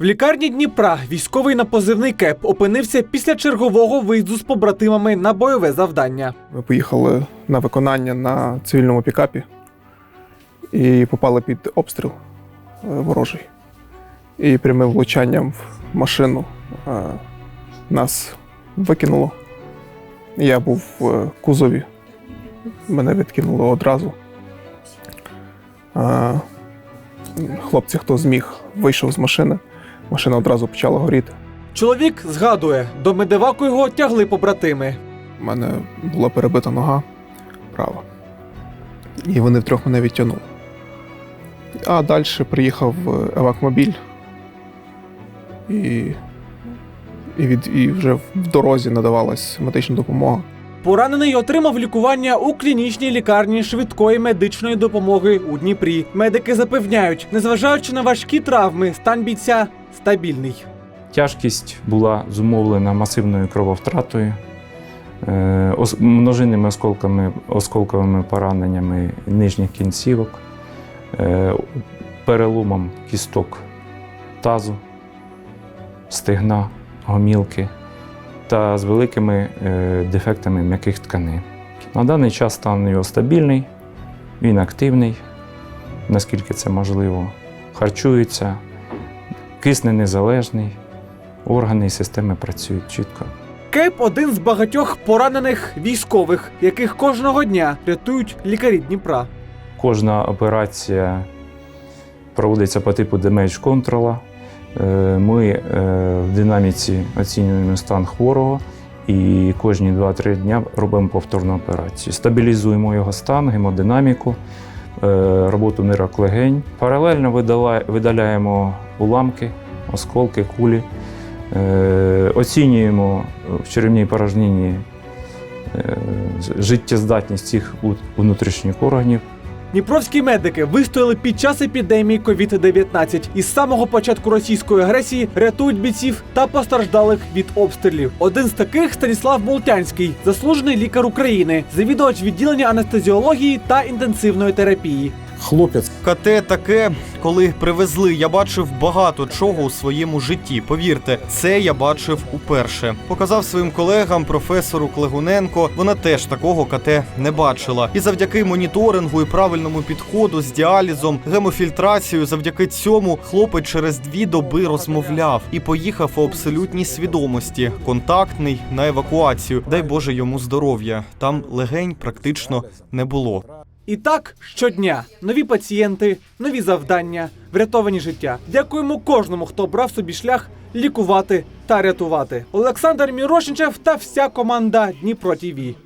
В лікарні Дніпра військовий на позивний КЕП опинився після чергового виїзду з побратимами на бойове завдання. Ми поїхали на виконання на цивільному пікапі і попали під обстріл е, ворожий. І прямим влучанням в машину е, нас викинуло. Я був в кузові, мене відкинуло одразу. Е, Хлопці, хто зміг, вийшов з машини. Машина одразу почала горіти. Чоловік згадує, до медиваку його тягли побратими. У мене була перебита нога права. І вони втрьох мене відтягнули. А далі приїхав е, евакмобіль. І, і, від, і вже в дорозі надавалась медична допомога. Поранений отримав лікування у клінічній лікарні швидкої медичної допомоги у Дніпрі. Медики запевняють, незважаючи на важкі травми, стан бійця стабільний. Тяжкість була зумовлена масивною крововтратою, е, множинними осколками, осколковими пораненнями нижніх кінцівок, е, переломом кісток тазу, стегна, гомілки та з великими е, дефектами м'яких тканин. На даний час стан його стабільний, він активний, наскільки це можливо, харчується, кисне незалежний. Органи і системи працюють чітко. КЕП один з багатьох поранених військових, яких кожного дня рятують лікарі Дніпра. Кожна операція проводиться по типу damage control. Е, Ми е, в динаміці оцінюємо стан хворого і кожні 2-3 дня робимо повторну операцію. Стабілізуємо його стан, гемодинаміку, роботу нирок легень. Паралельно видаляємо уламки, осколки, кулі. Е, Оцінюємо в черевній порожнині е, життєздатність цих внутрішніх органів. Дніпровські медики вистояли під час епідемії COVID-19 і з самого початку російської агресії рятують бійців та постраждалих від обстрілів. Один з таких Станіслав Болтянський, заслужений лікар України, завідувач відділення анестезіології та інтенсивної терапії. Хлопець КТ таке, коли привезли, я бачив багато чого у своєму житті. Повірте, це я бачив уперше. Показав своїм колегам, професору Клегуненко. Вона теж такого КТ не бачила. І завдяки моніторингу і правильному підходу з діалізом, гемофільтрацією, завдяки цьому хлопець через дві доби розмовляв і поїхав у абсолютній свідомості, контактний на евакуацію. Дай Боже йому здоров'я. Там легень практично не було. І так щодня нові пацієнти, нові завдання, врятовані життя. Дякуємо кожному, хто брав собі шлях лікувати та рятувати. Олександр Мірошенчев та вся команда Дніпро ТІВІ.